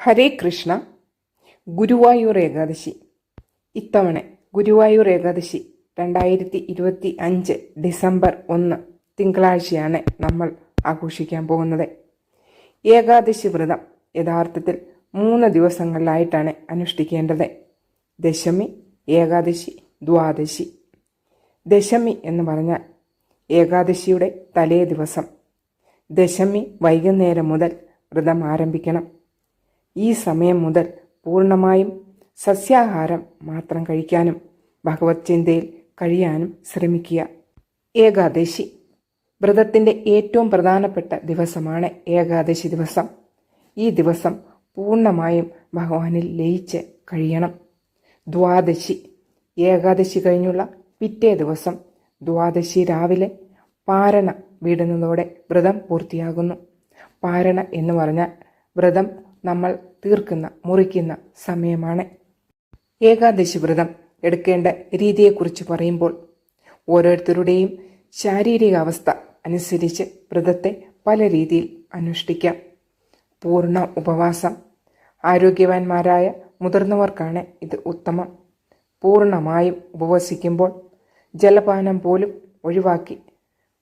ഹരേ കൃഷ്ണ ഗുരുവായൂർ ഏകാദശി. ഇത്തവണ ഗുരുവായൂർ ഏകാദശി രണ്ടായിരത്തി ഇരുപത്തി അഞ്ച് ഡിസംബർ ഒന്ന് തിങ്കളാഴ്ചയാണ് നമ്മൾ ആഘോഷിക്കാൻ പോകുന്നത്. ഏകാദശി വ്രതം യഥാർത്ഥത്തിൽ മൂന്ന് ദിവസങ്ങളിലായിട്ടാണ് അനുഷ്ഠിക്കേണ്ടത്. ദശമി ഏകാദശി ദ്വാദശി. ദശമി എന്ന് പറഞ്ഞാൽ ഏകാദശിയുടെ തലേ ദിവസം. ദശമി വൈകുന്നേരം മുതൽ വ്രതം ആരംഭിക്കണം. ഈ സമയം മുതൽ പൂർണമായും സസ്യാഹാരം മാത്രം കഴിക്കാനും ഭഗവത് ചിന്തയിൽ കഴിയാനും ശ്രമിക്കുക. ഏകാദശി. വ്രതത്തിന്റെ ഏറ്റവും പ്രധാനപ്പെട്ട ദിവസമാണ് ഏകാദശി ദിവസം. ഈ ദിവസം പൂർണമായും ഭഗവാനിൽ ലയിച്ച് കഴിയണം. ദ്വാദശി. ഏകാദശി കഴിഞ്ഞുള്ള പിറ്റേ ദിവസം ദ്വാദശി രാവിലെ പാരണ വിടുന്നതോടെ വ്രതം പൂർത്തിയാകുന്നു. പാരണ എന്ന് പറഞ്ഞാൽ വ്രതം നമ്മൾ തീർക്കുന്ന മുറിക്കുന്ന സമയമാണ്. ഏകാദശി വ്രതം എടുക്കേണ്ട രീതിയെക്കുറിച്ച് പറയുമ്പോൾ ഓരോരുത്തരുടെയും ശാരീരിക അവസ്ഥ അനുസരിച്ച് വ്രതത്തെ പല രീതിയിൽ അനുഷ്ഠിക്കാം. പൂർണ ഉപവാസം. ആരോഗ്യവാന്മാരായ മുതിർന്നവർക്കാണ് ഇത് ഉത്തമം. പൂർണമായും ഉപവസിക്കുമ്പോൾ ജലപാനം പോലും ഒഴിവാക്കി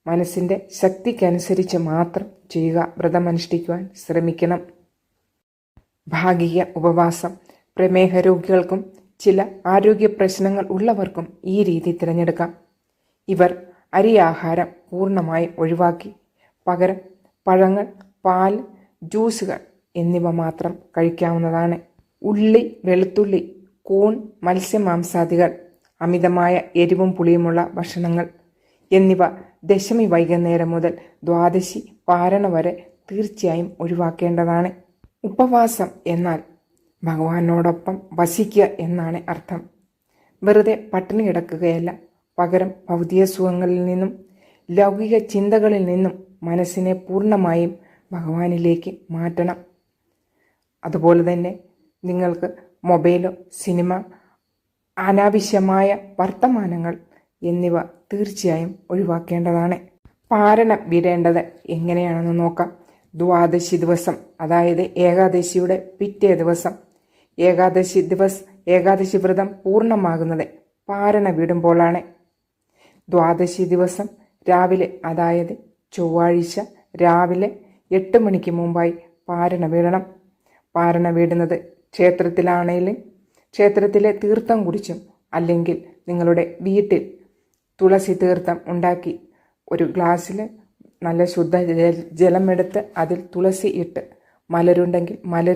മനസ്സിന്റെ ശക്തിക്കനുസരിച്ച് മാത്രം ചെയ്യുക വ്രതമനുഷ്ഠിക്കുവാൻ ശ്രമിക്കണം. ഭാഗിക ഉപവാസം പ്രമേഹ രോഗികൾക്കും ചില ആരോഗ്യ പ്രശ്നങ്ങൾ ഉള്ളവർക്കും ഈ രീതി തിരഞ്ഞെടുക്കാം. ഇവർ അരി ആഹാരം പൂർണമായും ഒഴിവാക്കി പകരം പഴങ്ങൾ പാൽ ജ്യൂസുകൾ എന്നിവ മാത്രം കഴിക്കാവുന്നതാണ്. ഉള്ളി വെളുത്തുള്ളി കൂൺ മത്സ്യമാംസാദികൾ അമിതമായ എരിവും പുളിയുമുള്ള ഭക്ഷണങ്ങൾ എന്നിവ ദശമി വൈകുന്നേരം മുതൽ ദ്വാദശി പാരണ വരെ തീർച്ചയായും ഒഴിവാക്കേണ്ടതാണ്. ഉപവാസം എന്നാൽ ഭഗവാനോടൊപ്പം വസിക്കുക എന്നാണ് അർത്ഥം. വെറുതെ പട്ടിണി കിടക്കുകയല്ല പകരം ഭൗതിക സുഖങ്ങളിൽ നിന്നും ലൗകിക ചിന്തകളിൽ നിന്നും മനസ്സിനെ പൂർണമായും ഭഗവാനിലേക്ക് മാറ്റണം. അതുപോലെ തന്നെ നിങ്ങൾക്ക് മൊബൈലോ സിനിമ അനാവശ്യമായ വർത്തമാനങ്ങൾ എന്നിവ തീർച്ചയായും ഒഴിവാക്കേണ്ടതാണ്. പാരണം വിടേണ്ടത് എങ്ങനെയാണെന്ന് നോക്കാം. ദ്വാദശി ദിവസം അതായത് ഏകാദശിയുടെ പിറ്റേ ദിവസം. ഏകാദശി ദിവസ് ഏകാദശി വ്രതം പൂർണമാകുന്നത് പാരണ വിടുമ്പോഴാണ് ദ്വാദശി ദിവസം രാവിലെ അതായത് ചൊവ്വാഴ്ച രാവിലെ എട്ട് മണിക്ക് മുമ്പായി പാരണ വീടണം. പാരണ വീടുന്നത് ക്ഷേത്രത്തിലാണെങ്കിൽ ക്ഷേത്രത്തിലെ തീർത്ഥം കുടിച്ചും അല്ലെങ്കിൽ നിങ്ങളുടെ വീട്ടിൽ തുളസി തീർത്ഥം ഉണ്ടാക്കി ഒരു ഗ്ലാസ്സിൽ നല്ല ശുദ്ധ ജലമെടുത്ത് അതിൽ തുളസി ഇട്ട് മലരുണ്ടെങ്കിൽ മലരു